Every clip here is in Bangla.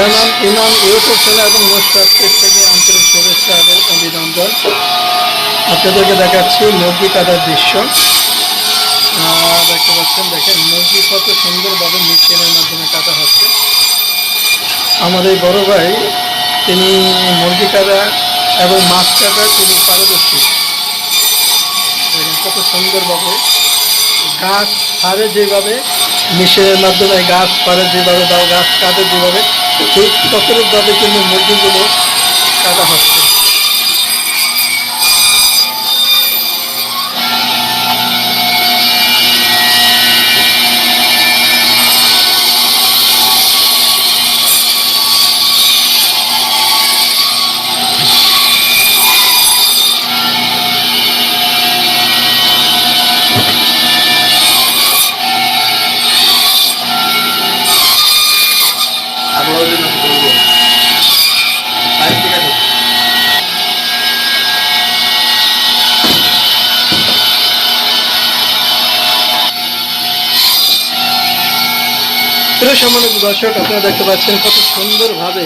এমন ইমাম ইউটিউব চ্যানেল এবং মোস্টার থেকে আন্তরিক শুভেচ্ছা এবং অভিনন্দন। আপনাদেরকে দেখাচ্ছি মুরগি কাটার দৃশ্য দেখতে পাচ্ছেন, দেখেন মুরগি কত সুন্দরভাবে মেশিনের মাধ্যমে কাটা হচ্ছে। আমাদের বড় ভাই, তিনি মুরগি কাটা এবং মাছ কাটা তিনি পারদর্শী। দেখেন, কত সুন্দরভাবে গাছ ছাড়ে যেভাবে মেশিনের মাধ্যমে গাছ পারে যেভাবে দাও, গাছ কাটে যেভাবে, ঠিক ততরূপভাবে কিন্তু মুরগিগুলো কাটা হচ্ছে। প্রিয় সম্মানিত দর্শক, আপনারা দেখতে পাচ্ছেন কত সুন্দরভাবে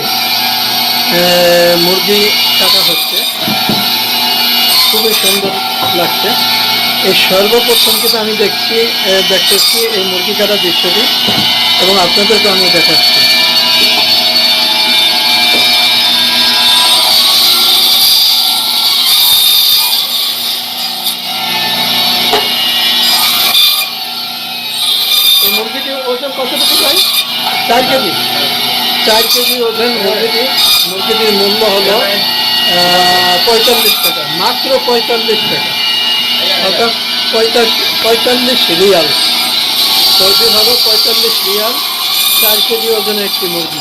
মুরগি কাটা হচ্ছে। খুবই সুন্দর লাগছে। এই সর্বপ্রথম কিন্তু আমি দেখছি দেখতেছি এই মুরগি কাটা দৃশ্যটি, এবং আপনাদেরকে আমি দেখাচ্ছি। ভাই চার কেজি। চার কেজি ওজন মুরগিটি মুরগিটির মূল্য হলো পঁয়তাল্লিশ টাকা, মাত্র পঁয়তাল্লিশ টাকা। অর্থাৎ পঁয়তাল্লিশ রিয়াল। সৌদি হলো পঁয়তাল্লিশ রিয়াল, চার কেজি ওজনের একটি মুরগি।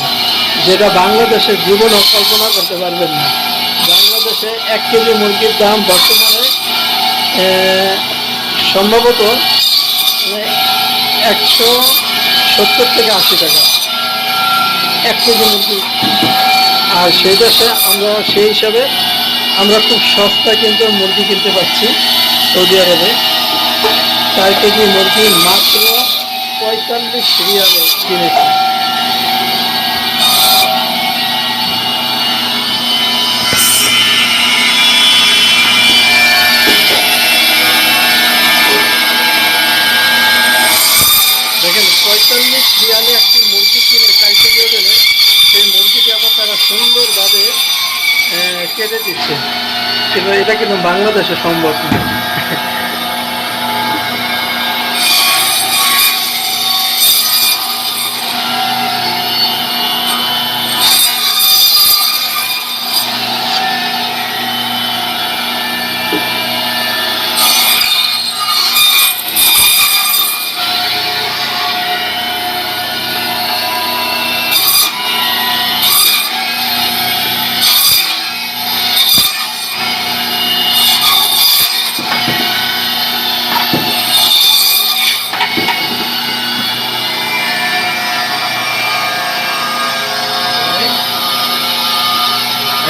যেটা বাংলাদেশের জীবনও কল্পনা করতে পারবেন না। বাংলাদেশে এক কেজি মুরগির দাম বর্তমানে সম্ভবত একশো সত্তর থেকে আশি টাকা। এক কেজি মুরগি। আর সেই দেশে আমরা, সেই হিসাবে আমরা খুব সস্তায় কিন্তু মুরগি কিনতে পারছি সৌদি আরবে। চার কেজি মুরগি মাত্র পঁয়তাল্লিশ রিয়ালে কিনেছি দেখেন পঁয়তাল্লিশ রিয়ালে একটি মুরগি কিনে চার কেজি ওজনে সেই মুরগিটি আবার তারা সুন্দরভাবে আহ, কেটে দিচ্ছে। এটা কিন্তু বাংলাদেশে সম্ভব না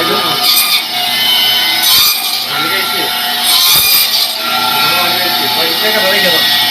একদম আমি গেছি আমি টাকা ধরে গেলাম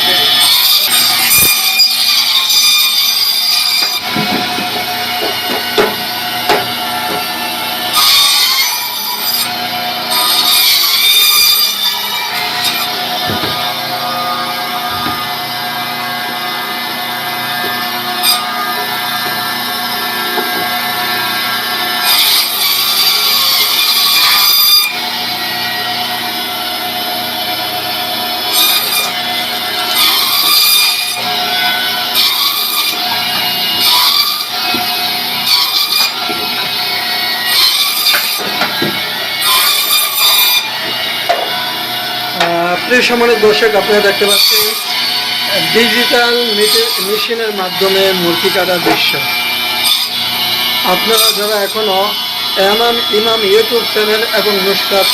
প্রিয় সম্মানিত দর্শক আপনারা দেখতে পাচ্ছেন ডিজিটাল মেশিনের মাধ্যমে মূর্তি কাটার দৃশ্য। আপনারা যারা এখনও এমাম ইমাম ইউটিউব চ্যানেল এবং নুসরাত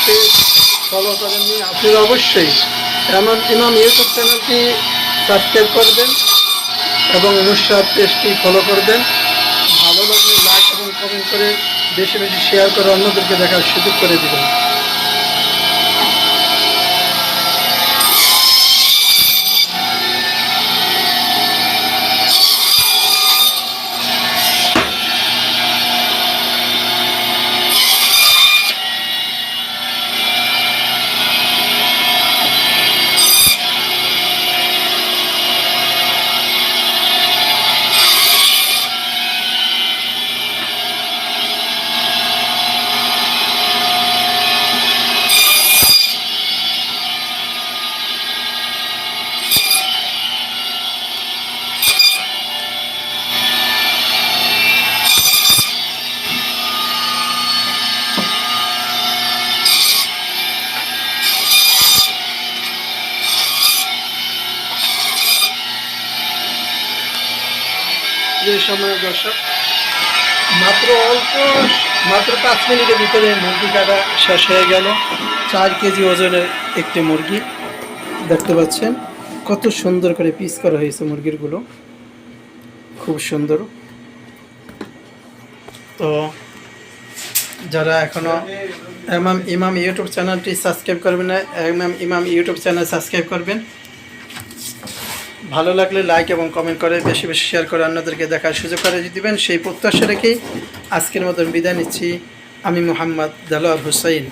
ফলো করেননি, আপনারা অবশ্যই এমাম ইমাম ইউটিউব চ্যানেলটি সাবস্ক্রাইব করবেন এবং নুসরাত পেজটি ফলো করবেন ভালো লাগলে লাইক এবং কমেন্ট করে বেশি বেশি শেয়ার করে অন্যদেরকে দেখার সুযোগ করে দিবেন। প্রিয় সময় দর্শক, মাত্র অল্প মাত্র পাঁচ মিনিটের ভিতরে মুরগি কাটা শেষ হয়ে গেল। চার কেজি ওজনের একটি মুরগি দেখতে পাচ্ছেন। কত সুন্দর করে পিস করা হয়েছে মুরগিরগুলো খুব সুন্দর। তো যারা এখনও এমাম ইমাম ইউটিউব চ্যানেলটি সাবস্ক্রাইব করবেন না এমাম ইমাম ইউটিউব চ্যানেল সাবস্ক্রাইব করবেন। ভালো লাগলে লাইক এবং কমেন্ট করে, বেশি বেশি শেয়ার করে অন্যদেরকে দেখার সুযোগ করে দিবেন, সেই প্রত্যাশা রেখেই আজকের মতন বিদায় নিচ্ছি। আমি মোহাম্মদ দালোয়ার হুসাইন।